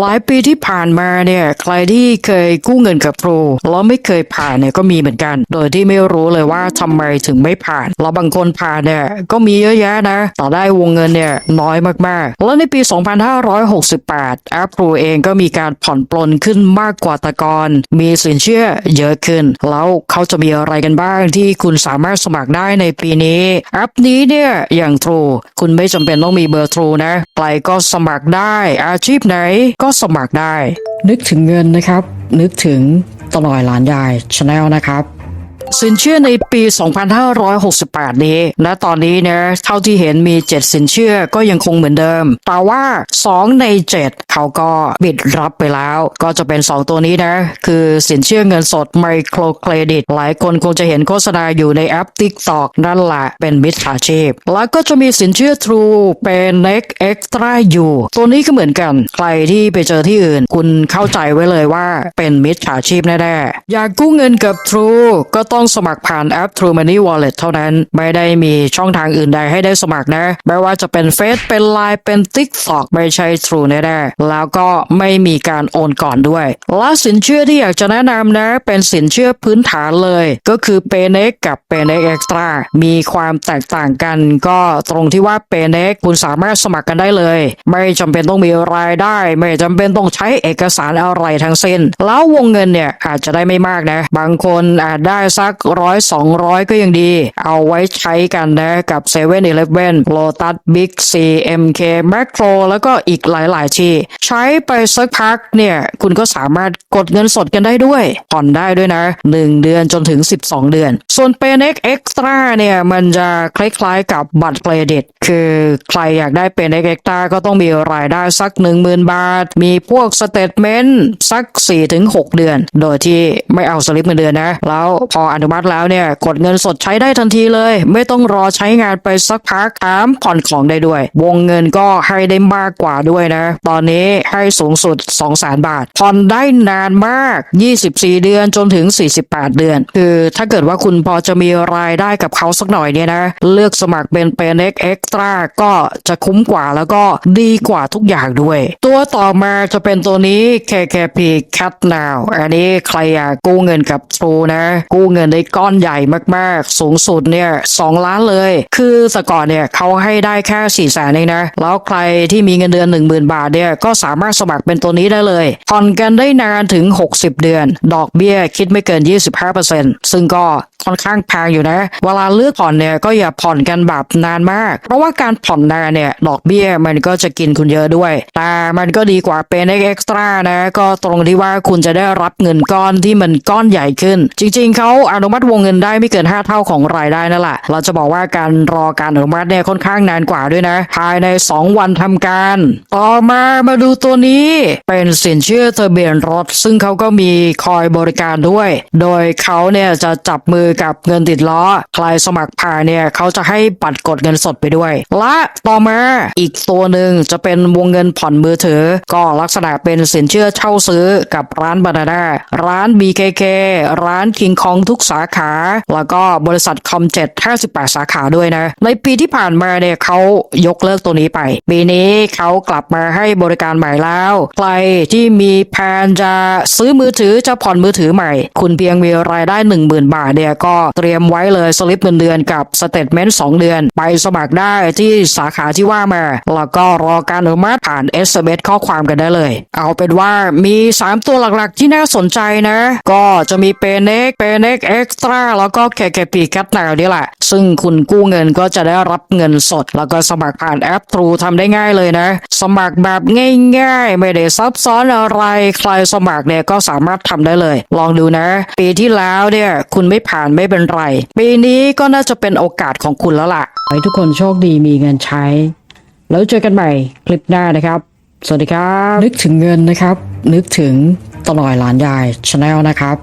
หลายปีที่ผ่านมาเนี่ยใครที่เคยกู้เงินกับทรูแล้วไม่เคยผ่านเนี่ยก็มีเหมือนกัน โดยที่ไม่รู้เลยว่าทำไมถึงไม่ผ่านแล้วบางคนผ่านเนี่ยก็มีเยอะแยะนะ แต่ได้วงเงินเนี่ยน้อยมากๆ แล้วในปี 2568แอปทรูเองก็มีการผ่อนปลนขึ้นมากกว่าแตะกอนมีสินเชื่อเยอะขึ้น แล้วเขาจะมีอะไรกันบ้างที่คุณสามารถสมัครได้ในปีนี้แอปนี้เนี่ยอย่าง True คุณไม่จำเป็นต้องมีเบอร์ True นะใครก็สมัครได้อาชีพไหนก็สมัครได้ นึกถึงเงินนะครับ นึกถึงตลอยหลานยายชาแนลนะครับ สินเชื่อในปี 2568 นี้ และตอนนี้เนี่ยเท่าที่เห็นมี 7 สินเชื่อก็ยังคงเหมือนเดิม แต่ว่า 2 ใน 7 เขาก็ปิดรับไปแล้ว ก็จะเป็น 2 ตัวนี้นะ คือสินเชื่อเงินสดไมโครเครดิต หลายคนคงจะเห็นโฆษณาอยู่ในแอป TikTok นั่นแหละเป็นมิจฉาชีพ แล้วก็จะมีสินเชื่อ True เป็น Next Extra อยู่ ตัวนี้ก็เหมือนกัน ใครที่ไปเจอที่อื่น คุณเข้าใจไว้เลยว่าเป็นมิจฉาชีพแน่ๆอยากกู้เงินกับ True ก็ต้อง้องสมัครผ่านแอป True Money Wallet เท่านั้น ไม่ได้มีช่องทางอื่นใดให้ได้สมัครนะ ไม่ว่าจะเป็นเฟซเป็น Line เป็น TikTok ไม่ใช่ True แน่ๆแล้วก็ไม่มีการโอนก่อนด้วย และสินเชื่อที่อยากจะแนะนำนะ เป็นสินเชื่อพื้นฐานเลย ก็คือ p a y n e x กับ p a y n e x Extra มีความแตกต่างกัน ก็ตรงที่ว่า p a y n e x คุณสามารถสมัครกันได้เลย ไม่จำเป็นต้องมีรายได้ ไม่จำเป็นต้องใช้เอกสารอะไรทั้งสิ้น แล้ววงเงินเนี่ยอาจจะได้ไม่มากนะ บางคนอาจได้สัักร้อยสองร้อยก็ยังดี เอาไว้ใช้กันนะกับ7 e เ e ่ e อ Lotus Big C MK Macro แล้วก็อีกหลายๆที่ ใช้ไปสักพักเนี่ย คุณก็สามารถกดเงินสดกันได้ด้วย ผ่อนได้ด้วยนะ 1 เดือนจนถึง 12 เดือน ส่วน p a y n e x Extra เนี่ย มันจะคล้ายๆกับบัตรเครดิต คือใครอยากได้ p a y n e x Extra ก็ต้องมีรายได้สัก 10,000 บาท มีพวกสเตทเมนต์สัก 4-6 เดือน โดยที่ไม่เอาสลิปเงินเดือนนะ แล้วพออนุมัติแล้วเนี่ยกดเงินสดใช้ได้ทันทีเลย ไม่ต้องรอใช้งานไปสักพักถามผ่อนของได้ด้วย วงเงินก็ให้ได้มากกว่าด้วยนะ ตอนนี้ให้สูงสุด200,000 บาท ผ่อนได้นานมาก 24 เดือนจนถึง 48 เดือน คือถ้าเกิดว่าคุณพอจะมีรายได้กับเขาสักหน่อยเนี่ยนะ เลือกสมัครเป็นเป็น X Extra ก็จะคุ้มกว่าแล้วก็ดีกว่าทุกอย่างด้วย ตัวต่อมาจะเป็นตัวนี้ KKP Cat Now อันนี้ใครอยากกู้เงินกับ True นะ กู้เงินได้ก้อนใหญ่มากๆ สูงสุดเนี่ยสองล้านเลย คือสก่อนเนี่ยเขาให้ได้แค่สี่แสนเองนะ แล้วใครที่มีเงินเดือน 10,000 บาทเนี่ยก็สามารถสมัครเป็นตัวนี้ได้เลยผ่อนกันได้นานถึง 60 เดือน ดอกเบี้ยคิดไม่เกิน 25%ซึ่งก็ ค่อนข้างแพงอยู่นะ เวลาเลือกผ่อนเนี่ยก็อย่าผ่อนกันแบบนานมาก เพราะว่าการผ่อนนานเนี่ยดอกเบี้ยมันก็จะกินคุณเยอะด้วย แต่มันก็ดีกว่าเป็นเอ็กซ์ตร้านะก็ตรงที่ว่าคุณจะได้รับเงินก้อนที่มันก้อนใหญ่ขึ้น จริง ๆเขาอนุมัติวงเงินได้ไม่เกิน 5 เท่าของรายได้นั่นแหละเราจะบอกว่าการรอการอนุมัติเนี่ยค่อนข้างนานกว่าด้วยนะ ภายใน 2 วันทำการ ต่อมามาดูตัวนี้เป็นสินเชื่อทะเบียนรถ ซึ่งเขาก็มีคอยบริการด้วย โดยเขาเนี่ยจะจับมือกับเงินติดล้อ ใครสมัครผ่านเนี่ยเขาจะให้บัตรกดเงินสดไปด้วย และต่อมาอีกตัวหนึ่งจะเป็นวงเงินผ่อนมือถือ ก็ลักษณะเป็นสินเชื่อเช่าซื้อกับร้านบานาน่าร้าน BKK ร้านคิงคองทุกสาขา แล้วก็บริษัทคอมเจ็ด58 สาขาด้วยนะ ในปีที่ผ่านมาเนี่ยเขายกเลิกตัวนี้ไป ปีนี้เขากลับมาให้บริการใหม่แล้ว ใครที่มีแผนจะซื้อมือถือจะผ่อนมือถือใหม่ คุณเพียงมีรายได้ 10,000 บาทเนี่ยก็เตรียมไว้เลยสลิปเงินเดือนกับสเตทเมนต์2เดือน ไปสมัครได้ที่สาขาที่ว่ามา แล้วก็รอการอนุมัติผ่าน SMS ข้อความกันได้เลย เอาเป็นว่ามี 3 ตัวหลักๆที่น่าสนใจนะ ก็จะมีเปเน็กเปเน็กเอ็กซ์ตร้าแล้วก็ KKP แคปนาวนี่แหละ ซึ่งคุณกู้เงินก็จะได้รับเงินสด แล้วก็สมัครผ่านแอป True ทำได้ง่ายเลยนะ สมัครแบบง่ายๆ ไม่ได้ซับซ้อนอะไรใครสมัครเนี่ยก็สามารถทำได้เลย ลองดูนะ ปีที่แล้วเนี่ยคุณไม่ผ่านไม่เป็นไร ปีนี้ก็น่าจะเป็นโอกาสของคุณแล้วล่ะขอให้ทุกคนโชคดีมีเงินใช้ แล้วเจอกันใหม่คลิปหน้านะครับ สวัสดีครับ นึกถึงเงินนะครับ นึกถึงตลอยหลานยายชาแนลนะครับ